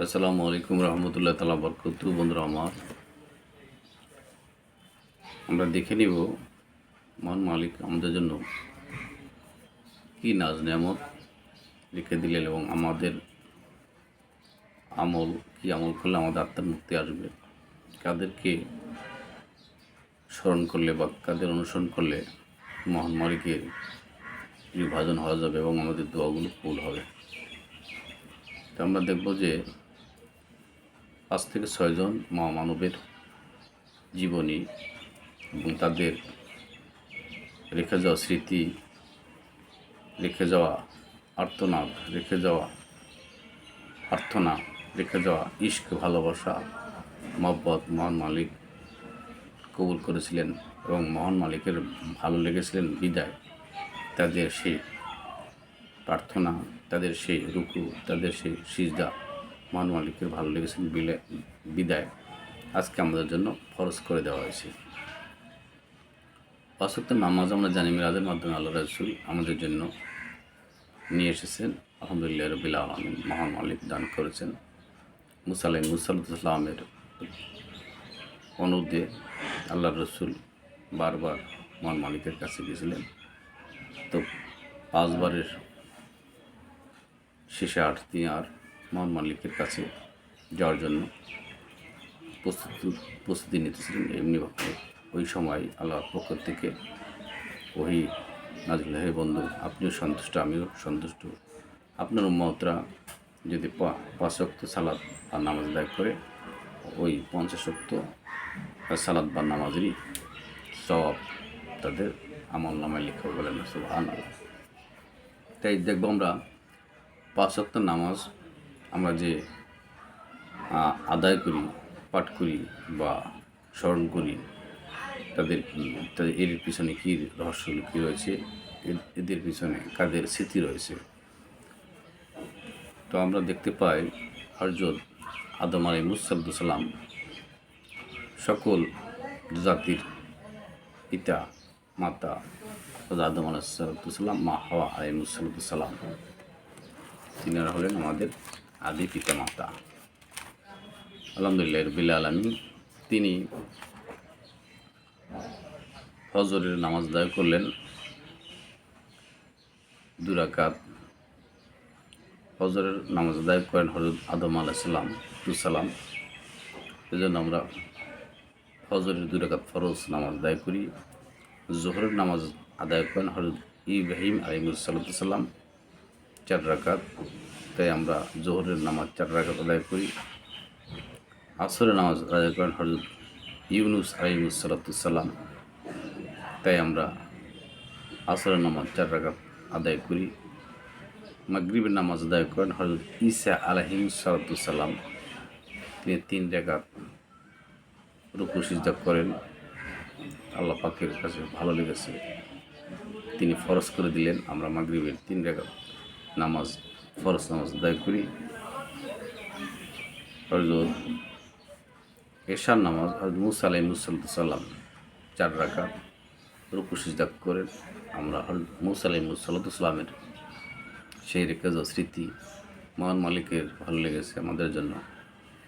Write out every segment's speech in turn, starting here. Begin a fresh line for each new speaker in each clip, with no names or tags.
আসসালামু আলাইকুম রহমতুল্লাহ তালা বরকত বন্ধুরা আমার, আমরা দেখে নিব মহান মালিক আমাদের জন্য কি নাজ নেয়ামত লিখে দিলেন এবং আমাদের আমল, কি আমল করলে আমাদের আত্মার মুক্তি আসবে, কাদেরকে স্মরণ করলে বা কাদের অনুসরণ করলে মহান মালিকের বিভাজন হওয়া যাবে এবং আমাদের দোয়াগুলো ফুল হবে। তো আমরা দেখব যে পাঁচ থেকে ছয়জন মহামানবের জীবনী এবং তাদের রেখে যাওয়া স্মৃতি, রেখে যাওয়া আর্তনাদ, রেখে যাওয়া প্রার্থনা, রেখে যাওয়া ইস্ক ভালোবাসা, মহব্বত, মহান মালিক কবুল করেছিলেন এবং মহান মালিকের ভালো লেগেছিলেন বিদায়। তাদের সেই প্রার্থনা, তাদের সেই রুকু, তাদের সেই সিজদা মহান মালিকের ভালো লেগেছেন বিলে বিদায়। আজকে আমাদের জন্য ফরজ করে দেওয়া হয়েছে। অসত্য নামাজ আমরা জানি মিরাজের মাধ্যমে আল্লাহ রাসুল আমাদের জন্য নিয়ে এসেছেন। আলহামদুলিল্লাহ রবিল আলমিন মহান মালিক দান করেছেন। মুসালিম মুসাল্লামের অনুরোধে আল্লাহ রসুল বারবার মহান মালিকের কাছে গিয়েছিলেন। তো পাঁচবারের শেষে আট তিনি আর মহান মালিকের কাছে যাওয়ার জন্য প্রস্তুতি প্রস্তুতি নিতেছিলেন এমনিভাবে ওই সময় আল্লাহর পক্ষ থেকে ওই নাজিল, হে বন্ধু, আপনিও সন্তুষ্ট, আমিও সন্তুষ্ট। আপনার উম্মতরা যদি পাঁচ শক্ত সালাদ বা নামাজ দায় করে, ওই পঞ্চাশ শক্ত সালাদ বা নামাজেরই সব তাদের আমল নামায় লেখা বলেন আল্লাহ তাই দেখব আমরা পাঁচ ওয়াক্ত নামাজ আমরা যে আদায় করি, পাঠ করি বা স্মরণ করি, তাদের তাদের এর পিছনে কী রহস্য কী রয়েছে? এদের পিছনে কাদের স্মৃতি রয়েছে? তো আমরা দেখতে পাই হরজত আদম আলী মুসাল্লাম সকল জাতির পিতা, মাতা আদম আলাইসালাম মা হাওয়া আলাইমুসাল্লাম তিনারা হলেন আমাদের আদি পিতা মাতা। আলহামদুলিল্লাহ রবিল আলমী তিনি ফজরের নামাজ আদায় করলেন। দুরাকাত ফজরের নামাজ আদায় করেন হজরত আদম আলাইসাল্লাম সালাম এজন্য আমরা ফজরের দুরাকাত ফরজ নামাজ আদায় করি। জোহরের নামাজ আদায় করেন হজরত ইব্রাহিম আলিমুসাল্লাম চার রাকাত। তাই আমরা জোহরের নামাজ চার রাকাত আদায় করি। আসরের নামাজ আদায় করেন হজরত ইউনুস আলিমুসাল্লাম তাই আমরা আসরের নামাজ চার রাকাত আদায় করি। মাগরিবের নামাজ আদায় করেন হজরত ঈসা আলহিম সালাতাম তিনি তিন রেখাত রুকু, সিজদা করেন। আল্লাহ পাকের কাছে ভালো লেগেছে। তিনি ফরজ করে দিলেন। আমরা মাগরিবের তিন রেখাত নামাজ ফরজ নামাজ আদায় করি হজরত এশার নামাজ হজরত মুসা আলাই মুসাল্লাম চার রাখা রুকু সিজদা করেন আমরা হজরত মুসা আলাই মুসাল্লামের সেই রেখে স্মৃতি মহান মালিকের ভালো লেগেছে আমাদের জন্য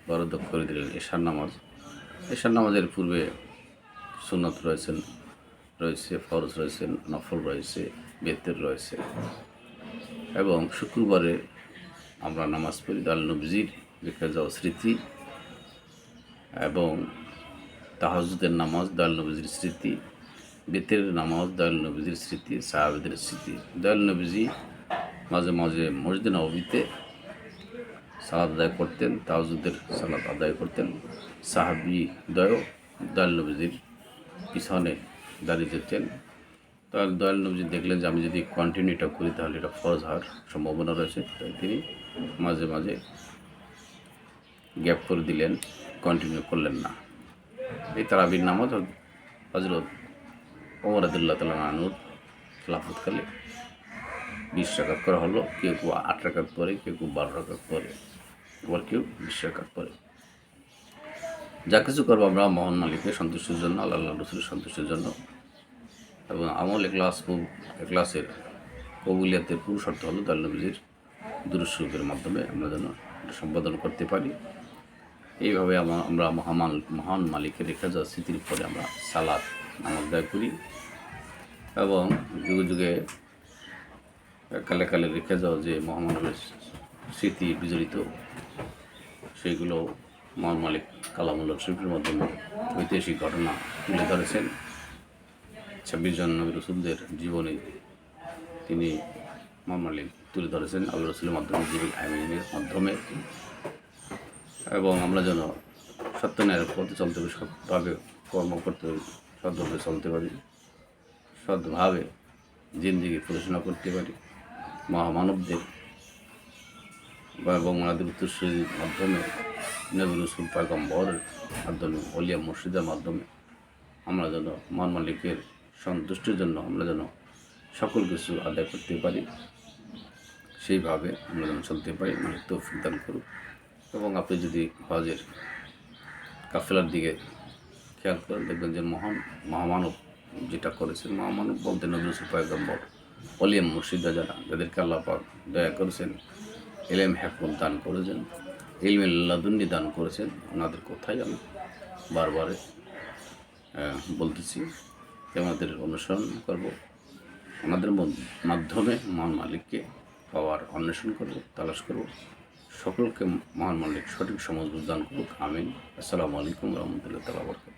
বরাদ্দ করে দিলেন এশার নামাজ এশার নামাজের পূর্বে সুন্নত রয়েছেন রয়েছে ফরজ রয়েছেন নফল রয়েছে বেতের রয়েছে। এবং শুক্রবারে আমরা নামাজ পড়ি দাল নবজির রেখে যাওয়া স্মৃতি এবং তাহাজুদের নামাজ দয়াল নবজির স্মৃতি, বেতের নামাজ দয়াল নবীজির স্মৃতি, সাহাবেদের স্মৃতি। দয়াল নবীজি মাঝে মাঝে মসজিদ নবীতে সালাদ আদায় করতেন তাহাজুদের সালাদ আদায় করতেন। সাহাবি দয় দয়াল নবীজির পিছনে দাঁড়িয়ে যেতেন। তার দয়াল নবজি দেখলেন যে আমি যদি কন্টিনিউটা করি তাহলে এটা ফরজ হওয়ার সম্ভাবনা রয়েছে। তাই তিনি মাঝে মাঝে গ্যাপ করে দিলেন কন্টিনিউ করলেন না। এই তারাবির নামাজ হজরত ওমর আদুল্লাহ তালা আনুর খেলাফতকালে বিশ রাকাত করা হলো। কেউ কেউ আট রাকাত পরে কেউ কেউ বারো রাকাত পরে আবার কেউ বিশ রাকাত পরে যা কিছু করব আমরা মোহন মালিকের সন্তুষ্টির জন্য আল্লাহ আল্লাহ রসুলের সন্তুষ্টির জন্য। এবং আমল এক্লাস এক্লাসের কবুলিয়াতের পুরুষ অর্থ হলো দাল্লবজির দুরুসুখের মাধ্যমে আমরা যেন এটা সম্পাদন করতে পারি। এইভাবে আমা- আমরা মহামাল মহান মালিকের রেখে যাওয়া স্মৃতির পরে আমরা সালাদ নামাজ দায় করি এবং যুগে যুগে কালে কালে রেখে যাওয়া যে মহামানবের স্মৃতি বিজড়িত, সেইগুলো মহান মালিক কালামুল্লাহ শরীফের মাধ্যমে ঐতিহাসিক ঘটনা তুলে ধরেছেন। ছাব্বিশ জন নবী রসুলদের জীবনী তিনি মহান তুলে ধরেছেন আল্লাহ রসুলের মাধ্যমে জিবিল আমিনের মাধ্যমে। এবং আমরা যেন সত্য ন্যায়ের পথে চলতে পারি, সৎভাবে কর্ম করতে পারি, সৎভাবে চলতে পারি, সৎভাবে জিন্দিগি পড়াশোনা করতে পারি। মহামানবদের বা এবং ওনাদের উত্তরসূরির মাধ্যমে, নবী রসুল পাগম্বরের মাধ্যমে, অলিয়া মসজিদের মাধ্যমে আমরা যেন মহান মালিকের সন্তুষ্টির জন্য আমরা যেন সকল কিছু আদায় করতে পারি, সেইভাবে আমরা যেন চলতে পারি। মানে তৌফিক দান করুক। এবং আপনি যদি হজের কাফেলার দিকে খেয়াল করেন, দেখবেন যে মহান মহামানব যেটা করেছেন, মহামানব বলতে নজরুল পয়গম্বর অলিয়াম মুর্শিদা যারা, যাদেরকে আল্লাহ পাক দয়া করেছেন, এলেম হ্যাকুন দান করেছেন, ইলমে লাদুন্নি দান করেছেন, ওনাদের কোথায় আমি বারবার বলতেছি। আমাদের অনুসরণ করব। ওনাদের মাধ্যমে মহান মালিককে পাওয়ার অন্বেষণ করব, তালাশ করব। সকলকে মহান মালিক সঠিক সমাজ দান করুক, আমিন। আসসালামু আলাইকুম রহমতুল্লাহ তালা বরকাত